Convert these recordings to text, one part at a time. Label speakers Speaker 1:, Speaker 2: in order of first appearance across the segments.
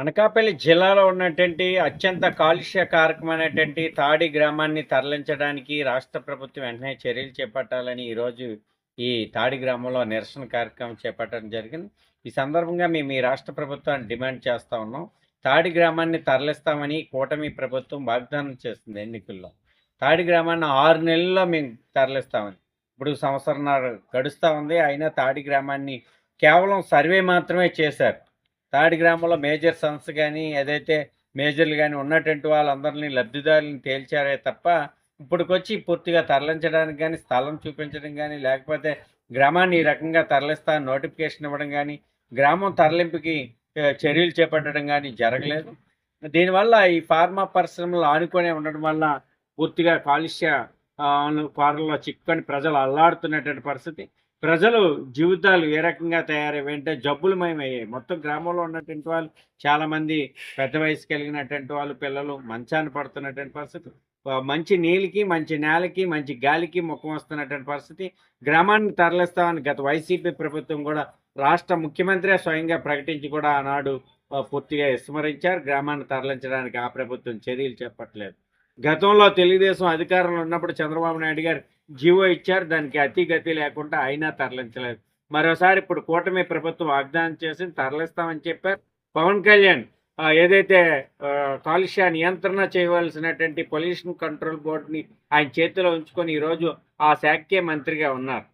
Speaker 1: అనకాపల్లి జిల్లాలో ఉన్నటువంటి అత్యంత కాలుష్య కారకమైనటువంటి తాడి గ్రామాన్ని తరలించడానికి రాష్ట్ర ప్రభుత్వం వెంటనే చర్యలు చేపట్టాలని ఈరోజు ఈ తాడి గ్రామంలో నిరసన కార్యక్రమం చేపట్టడం జరిగింది. ఈ సందర్భంగా మేము ఈ రాష్ట్ర ప్రభుత్వాన్ని డిమాండ్ చేస్తూ ఉన్నాం. తాడి గ్రామాన్ని తరలిస్తామని కూటమి ప్రభుత్వం వాగ్దానం చేస్తుంది ఎన్నికల్లో. తాడి గ్రామాన్ని ఆరు నెలల్లో మేము తరలిస్తామని. ఇప్పుడు సంవత్సరం గడుస్తూ ఉంది. అయినా తాడి గ్రామాన్ని కేవలం సర్వే మాత్రమే చేశారు. తాడి గ్రామంలో మేజర్ సన్స్ కానీ ఏదైతే మేజర్లు కానీ ఉన్నటువంటి వాళ్ళందరినీ లబ్ధిదారులను తేల్చారే తప్ప ఇప్పటికొచ్చి పూర్తిగా తరలించడానికి కానీ స్థలం చూపించడం కానీ లేకపోతే గ్రామాన్ని ఈ రకంగా తరలిస్తా నోటిఫికేషన్ ఇవ్వడం కానీ గ్రామం తరలింపుకి చర్యలు చేపట్టడం కానీ జరగలేదు. దీనివల్ల ఈ ఫార్మా పరిశ్రమలు ఆనుకొని ఉండడం వల్ల పూర్తిగా కాలుష్య ఆ, చిక్కుకొని ప్రజలు అల్లాడుతున్నటువంటి పరిస్థితి. ప్రజలు జీవితాలు ఏ రకంగా తయారయ్యంటే జబ్బులమయమయ్యాయి మొత్తం గ్రామంలో ఉన్నటువంటి వాళ్ళు చాలామంది పెద్ద వయసు కలిగినటువంటి వాళ్ళు పిల్లలు మంచాన్ని పడుతున్నటువంటి పరిస్థితి. మంచి నీళ్ళకి మంచి నేలకి మంచి గాలికి ముఖం వస్తున్నటువంటి పరిస్థితి. గ్రామాన్ని తరలిస్తామని గత వైసీపీ ప్రభుత్వం కూడా రాష్ట్ర ముఖ్యమంత్రి స్వయంగా ప్రకటించి కూడా ఆనాడు పూర్తిగా విస్మరించారు. గ్రామాన్ని తరలించడానికి ఆ ప్రభుత్వం చర్యలు చేపట్టలేదు. గతంలో తెలుగుదేశం అధికారంలో ఉన్నప్పుడు చంద్రబాబు నాయుడు గారు జీవో ఇచ్చారు దానికి అతిగతి లేకుండా అయినా తరలించలేదు. మరోసారి ఇప్పుడు కూటమి ప్రభుత్వం వాగ్దానం చేసి తరలిస్తామని చెప్పారు. పవన్ కళ్యాణ్ ఏదైతే కాలుష్య నియంత్రణ చేయవలసినటువంటి పొల్యూషన్ కంట్రోల్ బోర్డుని ఆయన చేతిలో ఉంచుకొని ఈరోజు ఆ శాఖకే మంత్రిగా ఉన్నారు.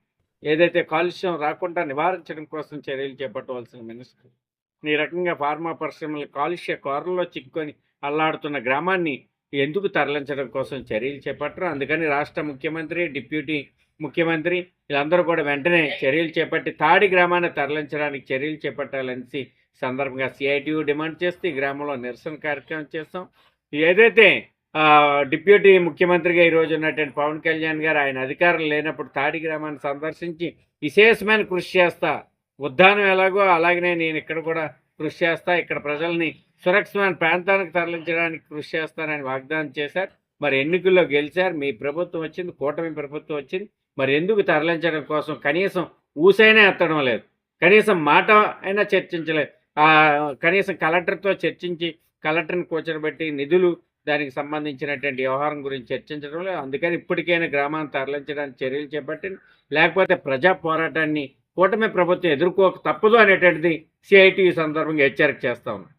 Speaker 1: ఏదైతే కాలుష్యం రాకుండా నివారించడం కోసం చర్యలు చేపట్టవలసిన మినిస్టర్ ఈ రకంగా ఫార్మా పరిశ్రమలు కాలుష్య కోరల్లో చిక్కుకొని అల్లాడుతున్న గ్రామాన్ని ఎందుకు తరలించడం కోసం చర్యలు చేపట్టరు. అందుకని రాష్ట్ర ముఖ్యమంత్రి డిప్యూటీ ముఖ్యమంత్రి వీళ్ళందరూ కూడా వెంటనే చర్యలు చేపట్టి తాడి గ్రామాన్ని తరలించడానికి చర్యలు చేపట్టాలని సందర్భంగా సిఐటియు డిమాండ్ చేస్తూ ఈ గ్రామంలో నిరసన కార్యక్రమం చేస్తాం. ఏదైతే డిప్యూటీ ముఖ్యమంత్రిగా ఈరోజు ఉన్నటువంటి పవన్ కళ్యాణ్ గారు ఆయన అధికారం లేనప్పుడు తాడి గ్రామాన్ని సందర్శించి విశేషమైన కృషి చేస్తా ఉద్దానం ఎలాగో అలాగనే నేను ఇక్కడ కూడా కృషి చేస్తా ఇక్కడ ప్రజల్ని సురక్షితమైన ప్రాంతానికి తరలించడానికి కృషి చేస్తానని వాగ్దానం చేశారు. మరి ఎన్నికల్లో గెలిచారు మీ ప్రభుత్వం వచ్చింది కూటమి ప్రభుత్వం వచ్చింది మరి ఎందుకు తరలించడం కోసం కనీసం ఊసైనా ఎత్తడం లేదు కనీసం మాట అయినా చర్చించలేదు. కనీసం కలెక్టర్తో చర్చించి కలెక్టర్ని కూర్చోబెట్టి నిధులు దానికి సంబంధించినటువంటి వ్యవహారం గురించి చర్చించడం లేదు. అందుకని ఇప్పటికైనా గ్రామాన్ని తరలించడానికి చర్యలు చేపట్టింది. లేకపోతే ప్రజా పోరాటాన్ని కూటమి ప్రభుత్వం ఎదుర్కోక తప్పదు అనేటువంటిది సిఐటి సందర్భంగా హెచ్చరిక చేస్తా ఉన్నాను.